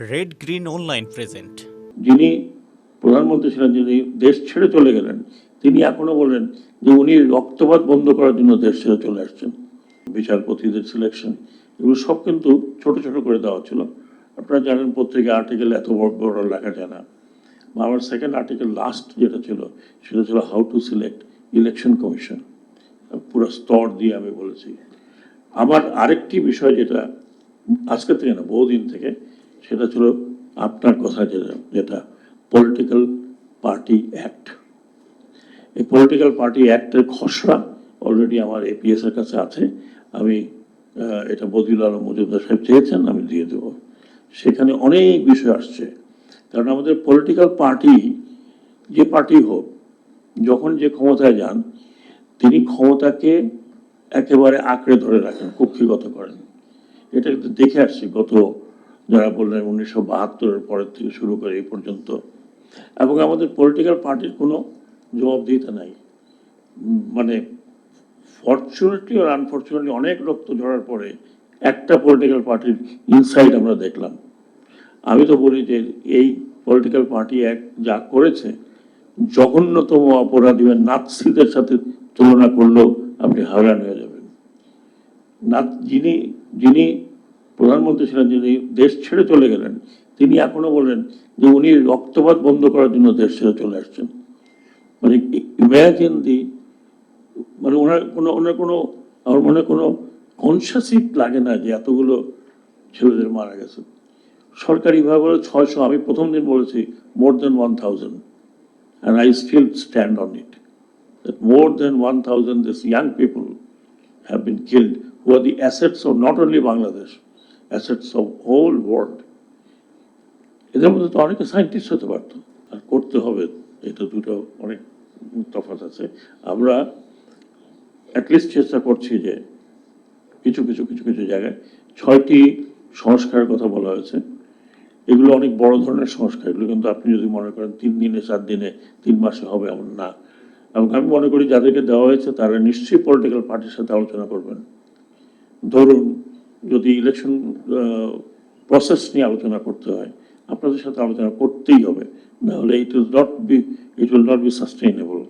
Red green online present যিনি প্রধানমন্ত্রী ছিলেন, যিনি দেশ ছেড়ে চলে গেলেন, তিনি এখনও বলেন যে উনি রক্তপাত বন্ধ করার জন্য দেশ ছেড়ে চলে আসছেন। বিচারপতিদের সিলেকশন এগুলো সব কিন্তু ছোট ছোট করে দেওয়া ছিল। আপনারা জানেন পত্রিকা আর্টিকেল এত বড় বড় লেখা যায় না। আমার সেকেন্ড আর্টিকেল লাস্ট যেটা ছিল, সেটা ছিল how to select election commission পুরো স্তর দিয়ে আমি বলেছি। আমার আরেকটি বিষয় যেটা আজকে থেকে না, বহুদিন থেকে সেটা ছিল আপনার কথা যেটা পলিটিক্যাল পার্টি অ্যাক্ট এই পলিটিক্যাল পার্টি অ্যাক্টের খসড়া অলরেডি আমার এপিএস এর কাছে আছে। আমি এটা বদিউল আলম মজুমদার সাহেব চেয়েছেন, আমি দিয়ে দেব। সেখানে অনেক বিষয় আসছে। কারণ আমাদের পলিটিক্যাল পার্টি যে পার্টি হোক, যখন যে ক্ষমতায় যান, তিনি ক্ষমতাকে একেবারে আঁকড়ে ধরে রাখেন, কক্ষিগত করেন। এটা দেখে আসছি গত যারা বললেন উনিশশো বাহাত্তরের পরের থেকে শুরু করে এই পর্যন্ত। এবং আমাদের পলিটিক্যাল পার্টির কোনো জবাবদিহিতা নাই। মানে ফর্চুনেটলি আর আনফর্চুনেটলি অনেক রক্ত ঝরার পরে একটা পলিটিক্যাল পার্টির ইনসাইড আমরা দেখলাম। আমি তো বলি যে এই পলিটিক্যাল পার্টি এক যা করেছে, জঘন্যতম অপরাধী বা নাৎসিদের সাথে তুলনা করলেও আপনি হারান হয়ে যাবেন। না যিনি যিনি প্রধানমন্ত্রী ছিলেন যিনি দেশ ছেড়ে চলে গেলেন তিনি এখনও বলেন যে উনি রক্তপাত বন্ধ করার জন্য দেশ ছেড়ে চলে আসছেন। মানে ইম্যাজিন দি মানে ওনার কোনো ওনার কোনো আমার মনে কোনো কনসাসই লাগে না যে এতগুলো ছেলেদের মারা গেছে। সরকারিভাবে বলে ছয়শো আমি প্রথম দিন বলেছি more than one thousand and I still stand on it that more than 1,000 these young people have been killed who are the assets of not only Bangladesh, assets of whole world. এদের মধ্যে তো অনেকে scientist হতে পারতো। আর করতে হবে, এটা দুটো অনেক তফাৎ আছে। আমরা অ্যাটলিস্ট চেষ্টা করছি যে কিছু কিছু কিছু কিছু জায়গায় ছয়টি সংস্কারের কথা বলা হয়েছে। এগুলো অনেক বড় ধরনের সংস্কার। এগুলো কিন্তু আপনি যদি মনে করেন তিন দিনে চার দিনে, তিন মাসে হবে এমন না। এবং আমি মনে করি যাদেরকে দেওয়া হয়েছে তারা নিশ্চয়ই পলিটিক্যাল পার্টির সাথে আলোচনা করবেন। ধরুন যদি ইলেকশন প্রসেস নিয়ে আলোচনা করতে হয়, আপনাদের সাথে আলোচনা করতেই হবে। নাহলে it will not be it will not be sustainable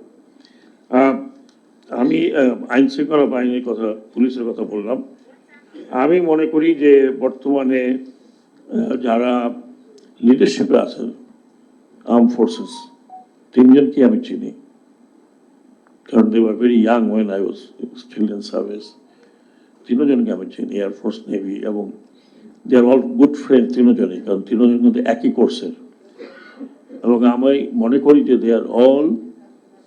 আমি আইন শৃঙ্খলা বাহিনীর কথা, পুলিশের কথা বললাম। আমি মনে করি যে বর্তমানে যারা লিডারশিপে আছেন আর্ম ফোর্সেস তিনজনকে আমি চিনি। কারণ they were very young when I was still in service তিনজনকে আমি চিনি এয়ারফোর্স নেভি এবং they are all good friend তিনজনই, কারণ তিনজন কিন্তু একই কোর্সের এবং আমি মনে করি যে they are all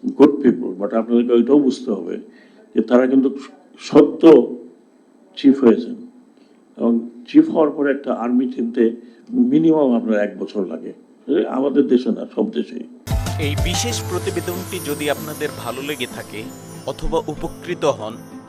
good people but আপনাদেরকে ওইটাও বুঝতে হবে যে তারা কিন্তু সদ্য চিফ হয়েছেন। এবং চিফ হওয়ার পরে একটা আর্মি চিনতে মিনিমাম আপনার এক বছর লাগে। আমাদের দেশে না, সব দেশেই। এই বিশেষ প্রতিবেদনটি যদি আপনাদের ভালো লেগে থাকে অথবা উপকৃত হন